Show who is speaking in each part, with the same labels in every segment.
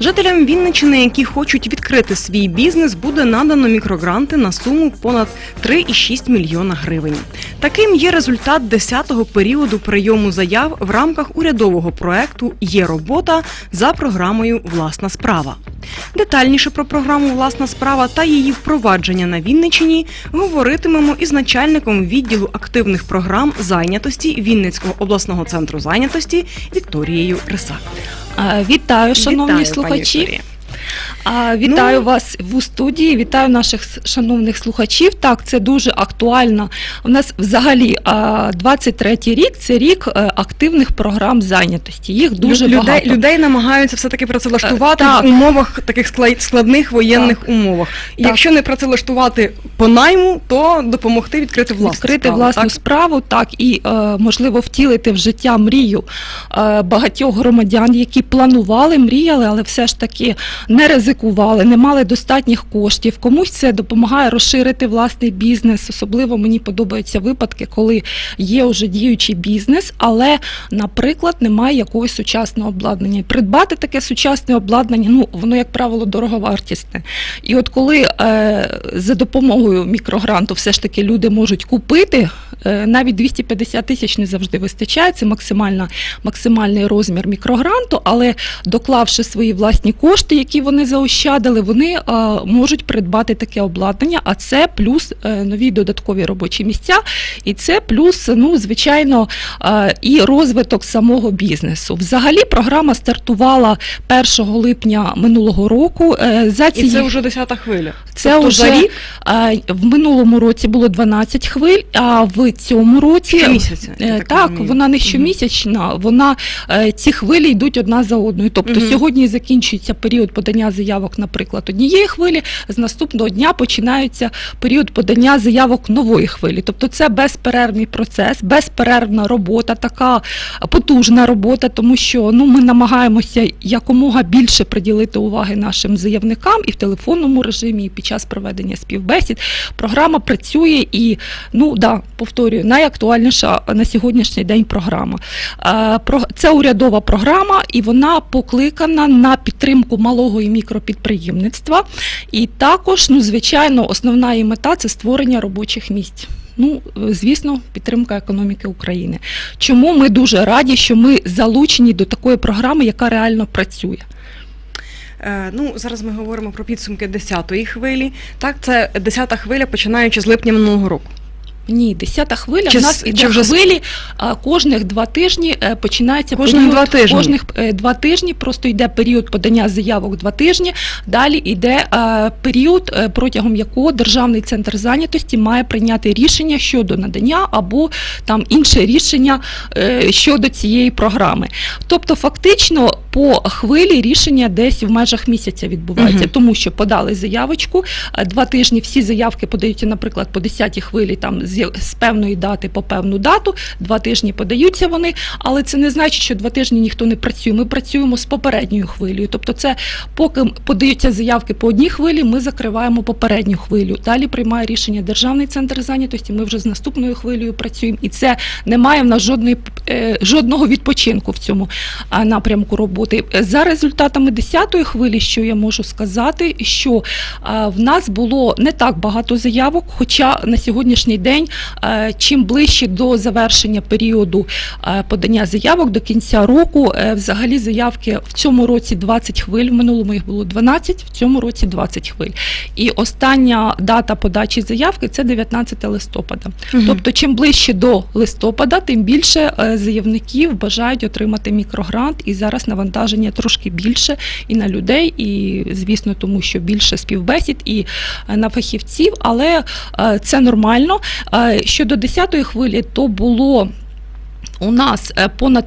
Speaker 1: Жителям Вінничини, які хочуть відкрити свій бізнес, буде надано мікрогранти на суму понад 3,6 мільйона гривень. Таким є результат 10-го періоду прийому заяв в рамках урядового проекту Є робота за програмою Власна справа. Детальніше про програму Власна справа та її впровадження на Вінничині говоритимемо із начальником відділу активних програм зайнятості Вінницького обласного центру зайнятості Вікторією Рисак.
Speaker 2: Вітаю, шановні
Speaker 1: Вітаю,
Speaker 2: слухачі.
Speaker 1: Вікторія.
Speaker 2: Вітаю
Speaker 1: Ну-
Speaker 2: вас в студії, вітаю наших шановних слухачів. Так, це дуже актуально. У нас взагалі а, 23-й рік це рік е, активних програм зайнятості. Їх дуже
Speaker 1: людей,
Speaker 2: багато.
Speaker 1: людей намагаються все таки працевлаштувати
Speaker 2: Е, так.
Speaker 1: в умовах таких складних воєнних умовах. І
Speaker 2: Так.
Speaker 1: якщо не працевлаштувати по найму, то допомогти відкрити власну
Speaker 2: Відкрити
Speaker 1: справу,
Speaker 2: власну
Speaker 1: так?
Speaker 2: справу, так і е, можливо втілити в життя мрію багатьох громадян, які планували, мріяли, але все ж таки не ризикували, не мали достатніх коштів. Комусь це допомагає розширити власний бізнес. Особливо мені подобаються випадки, коли є вже діючий бізнес, але, наприклад, немає якогось сучасного обладнання. Придбати таке сучасне обладнання, ну воно, як правило, дороговартісне. І от коли е, за допомогою мікрогранту все ж таки люди можуть купити, е, навіть 250 тисяч не завжди вистачає, це максимальна, максимальний розмір мікрогранту, але доклавши свої власні кошти, які вони заощадили, вони е, можуть придбати таке обладнання, а це плюс е, нові додаткові робочі місця, і це плюс, ну, звичайно, е, і розвиток самого бізнесу. Взагалі програма стартувала 1 липня минулого року. За
Speaker 1: І це вже 10-та хвиля.
Speaker 2: це
Speaker 1: тобто
Speaker 2: вже
Speaker 1: за рік
Speaker 2: в минулому році було 12 хвиль, а в цьому році
Speaker 1: щомісяця. Так
Speaker 2: Так, вона не щомісячна, вона ці хвилі йдуть одна за одною. Тобто
Speaker 1: Мгм.
Speaker 2: сьогодні закінчується період подання заявок, наприклад, однієї хвилі. З наступного дня починається період подання заявок нової хвилі. Тобто це безперервний процес, безперервна робота, така потужна робота, тому що ну ми намагаємося якомога більше приділити уваги нашим заявникам і в телефонному режимі, і під час проведення співбесід. Програма працює і ну да, повторюю, найактуальніша на сьогоднішній день програма. Е, Це урядова програма, і вона покликана на підтримку малого і мікропідприємництва. І також, ну звичайно, основна її мета це створення робочих місць. Ну, звісно, підтримка економіки України. Чому ми дуже раді, що ми залучені до такої програми, яка реально працює.
Speaker 1: Е, Ну, зараз ми говоримо про підсумки 10-ї хвилі. Так, це 10-та хвиля, починаючи з липня минулого року.
Speaker 2: Ні, десята хвиля.
Speaker 1: Чи
Speaker 2: в нас іде
Speaker 1: вже
Speaker 2: хвилі а, кожних два тижні е, починається
Speaker 1: Кожних
Speaker 2: період,
Speaker 1: два тижні?
Speaker 2: Кожних е, два тижні просто йде період подання заявок два тижні. Далі йде е, період, протягом якого державний центр зайнятості має прийняти рішення щодо надання або там інше рішення щодо цієї програми. Тобто, фактично по хвилі рішення десь в межах місяця відбувається,
Speaker 1: Мгм.
Speaker 2: тому що подали заявочку. Два тижні всі заявки подаються, наприклад, по 10 хвилі там з, з певної дати по певну дату. Два тижні подаються вони, але це не значить, що два тижні ніхто не працює. Ми працюємо з попередньою хвилею. Тобто, це поки подаються заявки по одній хвилі, ми закриваємо попередню хвилю. Далі приймає рішення державний центр зайнятості. Ми вже з наступною хвилею працюємо, і це не має в нас жодної е, жодного відпочинку в цьому напрямку роботи. За результатами 10-ї хвилі, що я можу сказати, що в нас було не так багато заявок, хоча на сьогоднішній день, е, чим ближче до завершення періоду е, подання заявок до кінця року, е, взагалі заявки в цьому році 20 хвиль, в минулому їх було 12, в цьому році 20 хвиль. І остання дата подачі заявки це 19 листопада. Тобто, чим ближче до листопада, тим більше заявників бажають отримати мікрогрант, і зараз навантаження трошки більше і на людей, і звісно, тому що більше співбесід і на фахівців, але це нормально. Щодо 10-ї хвилі, то було. У нас е, понад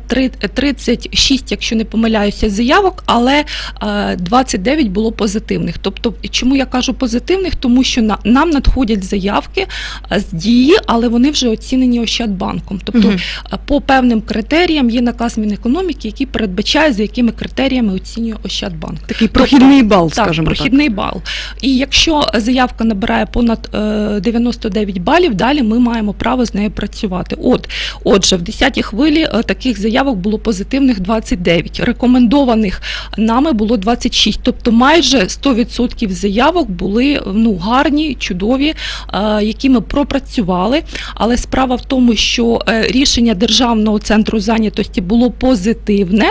Speaker 2: 36, якщо не помиляюся, заявок, але е, 29 було позитивних. Тобто, чому я кажу позитивних? Тому що нам надходять заявки е, з дії, але вони вже оцінені Ощадбанком. Тобто, е, по певним критеріям є наказ Мінекономіки, який передбачає, за якими критеріями оцінює Ощадбанк.
Speaker 1: Такий прохідний бал,
Speaker 2: Так,
Speaker 1: скажімо так.
Speaker 2: прохідний бал. І якщо заявка набирає понад е, 99 балів, далі ми маємо право з нею працювати. От, отже, в 10-й хвилі е, таких заявок було позитивних 29, рекомендованих нами було 26. Тобто майже 100% заявок були ну, гарні, чудові, е, які ми пропрацювали. Але справа в тому, що е, рішення Державного центру зайнятості було позитивне.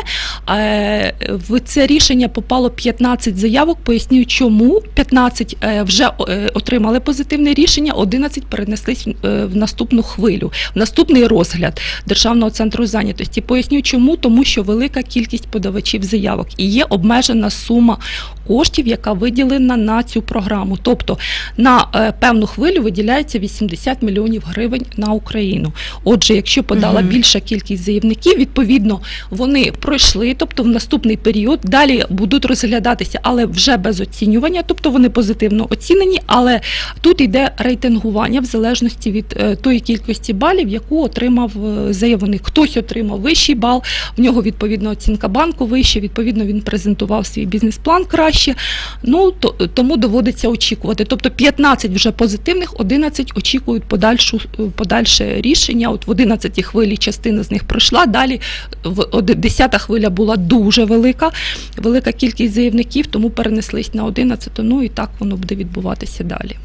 Speaker 2: В це рішення попало 15 заявок. Поясню, чому 15 е, вже отримали позитивне рішення, 11 перенеслись в наступну хвилю, в наступний розгляд Державного центру зайнятості. Поясню, чому, тому що велика кількість подавачів заявок і є обмежена сума коштів, яка виділена на цю програму. Тобто на е, певну хвилю виділяється 80 мільйонів гривень на Україну. Отже, якщо подала
Speaker 1: Мгм.
Speaker 2: більша кількість заявників, відповідно вони пройшли, тобто в наступний період далі будуть розглядатися, але вже без оцінювання, тобто вони позитивно оцінені. Але тут йде рейтингування в залежності від е, тої кількості балів, яку отримав е, заявник. Хтось отримав вищий бал, в нього відповідно оцінка банку вища, відповідно він презентував свій бізнес-план краще. Ну то тому доводиться очікувати. Тобто 15 вже позитивних, 11 очікують подальшу е, подальше рішення. От в 11 хвилі частина з них пройшла. Далі в 10 хвиля була дуже велика, велика кількість заявників, тому перенеслись на 11, Ну і так воно буде відбуватися далі.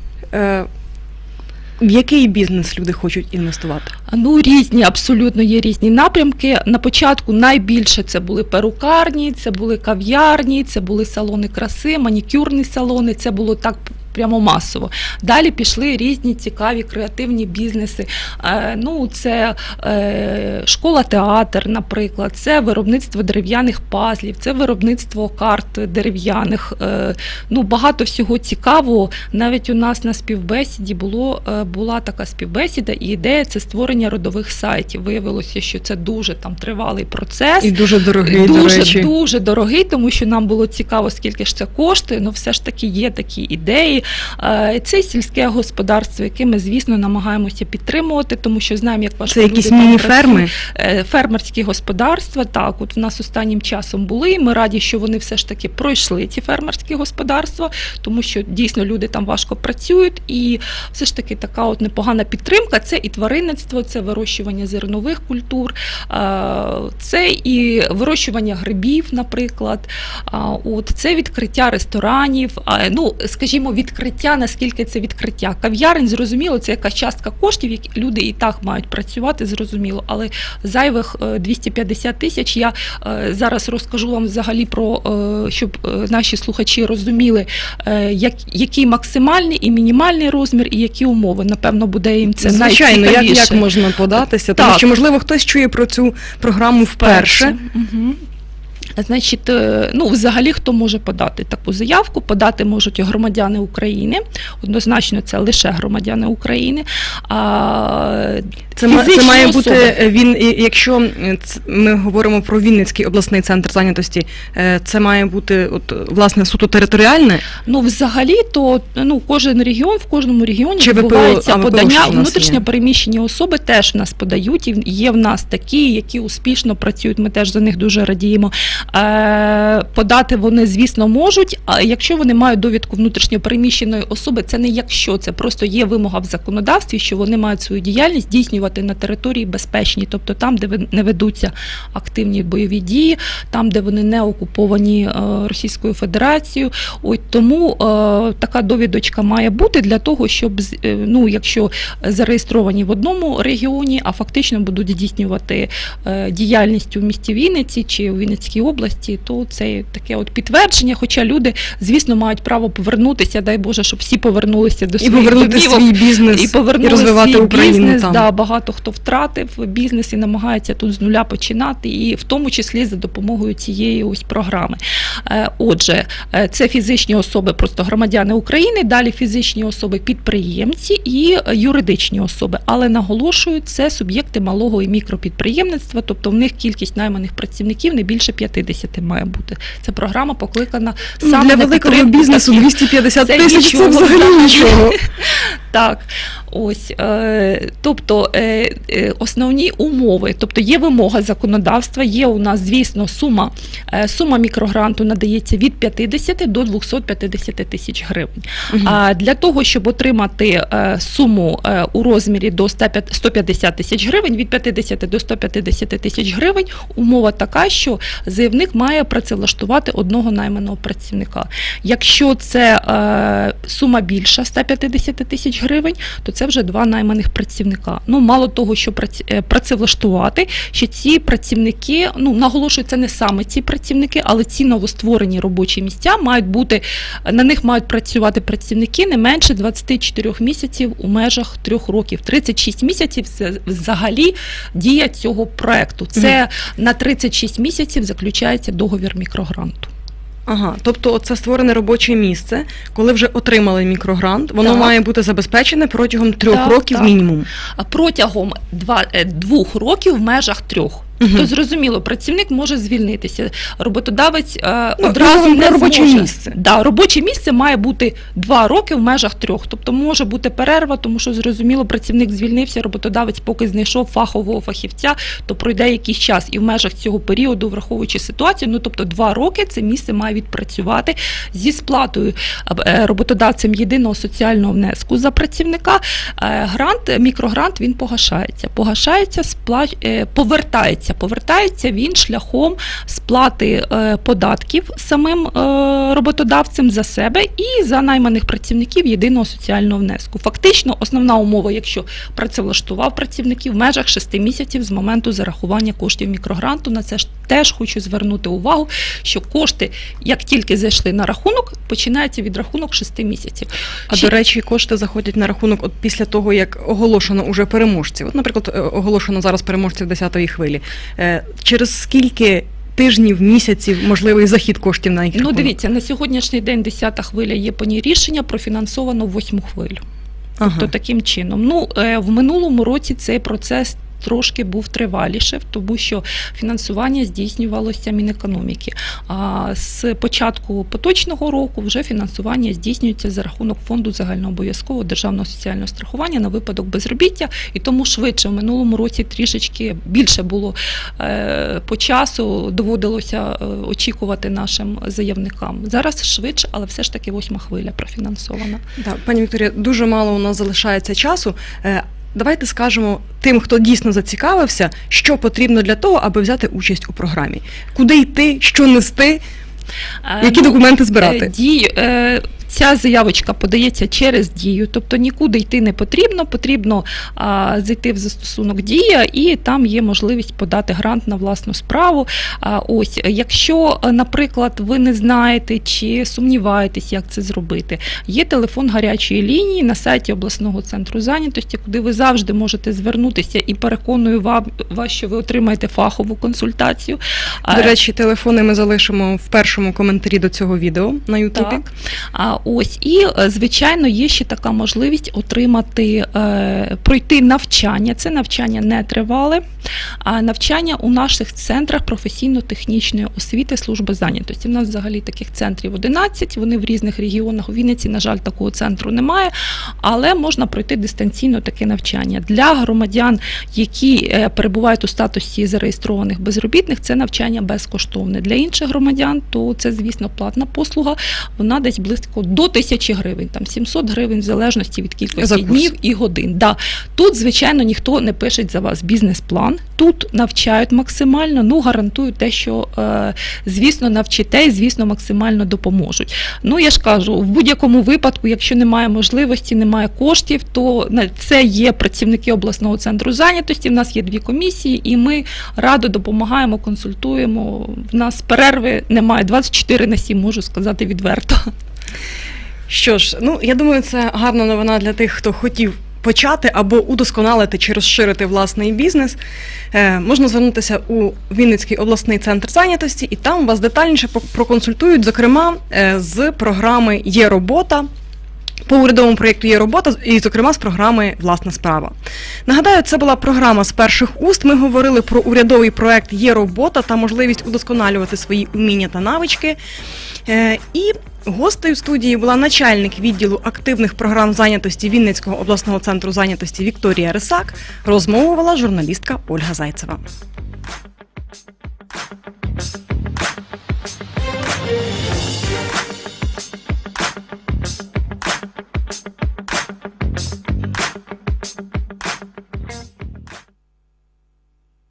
Speaker 1: В який бізнес люди хочуть інвестувати?
Speaker 2: Ну, різні, абсолютно є різні напрямки. На початку найбільше це були перукарні, це були кав'ярні, це були салони краси, манікюрні салони. Це було так. Прямо масово. Далі пішли різні цікаві креативні бізнеси. Е, ну, це е, школа-театр, наприклад, це виробництво дерев'яних пазлів, це виробництво карт дерев'яних. Е, ну, багато всього цікавого. Навіть у нас на співбесіді було, була така співбесіда, і ідея це створення родових сайтів. Виявилося, що це дуже там тривалий процес.
Speaker 1: І дуже дорогий, до речі.
Speaker 2: дуже дорогий, тому що нам було цікаво, скільки ж це коштує. Ну, все ж таки є такі ідеї. Е, Це сільське господарство, яке ми, звісно, намагаємося підтримувати, тому що знаємо, як важко
Speaker 1: Це якісь міні-ферми?
Speaker 2: Е, Фермерські господарства, так, от в нас останнім часом були. і Ми раді, що вони все ж таки пройшли ці фермерські господарства, тому що дійсно люди там важко працюють, і все ж таки така от непогана підтримка. Це і тваринництво, це вирощування зернових культур, е, це і вирощування грибів, наприклад. От це відкриття ресторанів. Ну, скажімо, відкриття, наскільки це відкриття. Кав'ярень, зрозуміло, це якась частка коштів, які люди і так мають працювати, зрозуміло. Але зайвих е, 250 тисяч я е, зараз розкажу вам взагалі про е, щоб е, наші слухачі розуміли, е, як, який максимальний і мінімальний розмір, і які умови. Напевно, буде їм це
Speaker 1: Звичайно, як, як можна податися? Тому що, можливо, хтось чує про цю програму вперше.
Speaker 2: Угу. Значить, е, ну взагалі хто може подати таку заявку? Подати можуть громадяни України. Однозначно, це лише громадяни України. А
Speaker 1: Це, ма- це має
Speaker 2: особи.
Speaker 1: бути е, він, якщо ми говоримо про Вінницький обласний центр зайнятості, е, це має бути от власне суто територіальне.
Speaker 2: Ну, взагалі, то ну кожен регіон в кожному регіоні
Speaker 1: Чи
Speaker 2: відбувається
Speaker 1: ВПО
Speaker 2: подання. Внутрішньо переміщені особи теж в нас подають. І є в нас такі, які успішно працюють. Ми теж за них дуже радіємо. Е, подати вони, звісно, можуть. А якщо вони мають довідку внутрішньо переміщеної особи, це не якщо, це просто є вимога в законодавстві, що вони мають свою діяльність здійснювати на території безпечній, тобто там, де не ведуться активні бойові дії, там, де вони не окуповані е, Російською Федерацією. Ось тому е, така довідочка має бути для того, щоб ну, якщо зареєстровані в одному регіоні, а фактично будуть здійснювати діяльність у місті Вінниці чи у Вінницькій області. Області, то це таке от підтвердження. Хоча люди, звісно, мають право повернутися. Дай Боже, щоб всі повернулися до
Speaker 1: І
Speaker 2: своїх
Speaker 1: повернути
Speaker 2: домівок.
Speaker 1: свій бізнес
Speaker 2: і повернули
Speaker 1: розвивати
Speaker 2: свій
Speaker 1: Україну
Speaker 2: бізнес.
Speaker 1: там.
Speaker 2: Да, багато хто втратив бізнес і намагається тут з нуля починати, і в тому числі за допомогою цієї ось програми. Е, Отже, е, це фізичні особи, просто громадяни України, далі фізичні особи, підприємці і юридичні особи. Але наголошую, це суб'єкти малого і мікропідприємництва, тобто в них кількість найманих працівників не більше 50 має бути. Це програма покликана
Speaker 1: Ну,
Speaker 2: саме
Speaker 1: Для великого бізнесу
Speaker 2: таких
Speaker 1: 250 тисяч це взагалі. нічого.
Speaker 2: Так, ось е, тобто е, е, основні умови, тобто є вимога законодавства, є у нас, звісно, сума, е, сума мікрогранту надається від 50 до 250 тисяч гривень.
Speaker 1: Мгм.
Speaker 2: А для того, щоб отримати е, суму е, у розмірі до 150 тисяч гривень, від 50 до 150 тисяч гривень, умова така, що заявник має працевлаштувати одного найманого працівника. Якщо це е, сума більша 150 тисяч гривень, то це вже два найманих працівника. Ну мало того, що е, працевлаштувати, що ці працівники, ну наголошую, це не саме ці працівники, але ці новостворені робочі місця мають бути на них мають працювати працівники не менше 24 місяців у межах трьох років. 36 місяців це взагалі дія цього проекту. Це на 36 місяців заключається договір мікрогранту.
Speaker 1: Ага, тобто це створене робоче місце, коли вже отримали мікрогрант, воно
Speaker 2: Так.
Speaker 1: має бути забезпечене протягом трьох
Speaker 2: Так,
Speaker 1: років
Speaker 2: так.
Speaker 1: мінімум.
Speaker 2: А протягом два, е, двох років в межах трьох.
Speaker 1: Мгм.
Speaker 2: То зрозуміло, працівник може звільнитися. Роботодавець е,
Speaker 1: Ну,
Speaker 2: одразу не
Speaker 1: робоче
Speaker 2: зможе.
Speaker 1: місце.
Speaker 2: Да, робоче місце має бути два роки в межах трьох. Тобто може бути перерва, тому що зрозуміло, працівник звільнився, роботодавець, поки знайшов фахового фахівця, то пройде якийсь час. І в межах цього періоду, враховуючи ситуацію, ну тобто два роки це місце має відпрацювати зі сплатою е, роботодавцем єдиного соціального внеску за працівника. Е, Грант, мікрогрант він погашається. Погашається, спла... е, повертається. Повертається він шляхом сплати е, податків самим е, роботодавцем за себе і за найманих працівників єдиного соціального внеску. Фактично, основна умова, якщо працевлаштував працівників в межах 6 місяців з моменту зарахування коштів мікрогранту. На це ж теж хочу звернути увагу, що кошти, як тільки зайшли на рахунок, починається відрахунок 6 місяців.
Speaker 1: А
Speaker 2: Ще-
Speaker 1: до речі, кошти заходять на рахунок от після того, як оголошено уже переможців. От, наприклад, е, оголошено зараз переможців 10-ї хвилі. Е, Через скільки тижнів, місяців можливий захід коштів на їх
Speaker 2: Ну,
Speaker 1: рахунок?
Speaker 2: дивіться, на сьогоднішній день 10-та хвиля є по ній рішення, профінансовано восьму хвилю.
Speaker 1: Ага.
Speaker 2: То таким чином. Ну, е, в минулому році цей процес. Трошки був триваліше, тому що фінансування здійснювалося Мінекономіки. А з початку поточного року вже фінансування здійснюється за рахунок фонду загальнообов'язкового державного соціального страхування на випадок безробіття, і тому швидше в минулому році трішечки більше було е, по часу, доводилося е, очікувати нашим заявникам. Зараз швидше, але все ж таки восьма хвиля профінансована.
Speaker 1: Так, пані Вікторія, дуже мало у нас залишається часу. Давайте скажемо тим, хто дійсно зацікавився, що потрібно для того, аби взяти участь у програмі. Куди йти, що нести,
Speaker 2: Е,
Speaker 1: які
Speaker 2: ну,
Speaker 1: документи
Speaker 2: Е,
Speaker 1: збирати.
Speaker 2: Дію, е, ця заявочка подається через дію, тобто нікуди йти не потрібно. Потрібно а, зайти в застосунок Дія, і там є можливість подати грант на власну справу. А, ось, якщо, е, наприклад, ви не знаєте чи сумніваєтесь, як це зробити, є телефон гарячої лінії на сайті обласного центру зайнятості, куди ви завжди можете звернутися і переконую вам, вас, що ви отримаєте фахову консультацію.
Speaker 1: До речі, телефони ми залишимо в першому коментарі до цього відео на Ютубі.
Speaker 2: Так. Ось і е, звичайно є ще така можливість отримати е, пройти навчання. Це навчання не тривале, а навчання у наших центрах професійно-технічної освіти служби зайнятості. У нас взагалі таких центрів 11, Вони в різних регіонах. У Вінниці, на жаль, такого центру немає, але можна пройти дистанційно таке навчання для громадян, які е, перебувають у статусі зареєстрованих безробітних. Це навчання безкоштовне. Для інших громадян то це, звісно, платна послуга. Вона десь близько до тисячі гривень, там 700 гривень в залежності від кількості днів і годин. Да. Тут, звичайно, ніхто не пише за вас бізнес-план. Тут навчають максимально, ну гарантують те, що е, звісно навчите і звісно максимально допоможуть. Ну я ж кажу, в будь-якому випадку, якщо немає можливості, немає коштів, то це є працівники обласного центру зайнятості. В нас є дві комісії, і ми радо допомагаємо, консультуємо. В нас перерви немає 24 на 7, можу сказати відверто.
Speaker 1: Що ж, ну я думаю, це гарна новина для тих, хто хотів почати або удосконалити чи розширити власний бізнес. Е, можна звернутися у Вінницький обласний центр зайнятості, і там вас детальніше проконсультують, зокрема, е, з програми Є робота. По урядовому проєкту є робота, і, зокрема, з програми Власна справа. Нагадаю, це була програма з перших уст. Ми говорили про урядовий проєкт Є робота та можливість удосконалювати свої уміння та навички. Е, І гостею студії була начальник відділу активних програм зайнятості Вінницького обласного центру зайнятості Вікторія Рисак. Розмовувала журналістка Ольга Зайцева.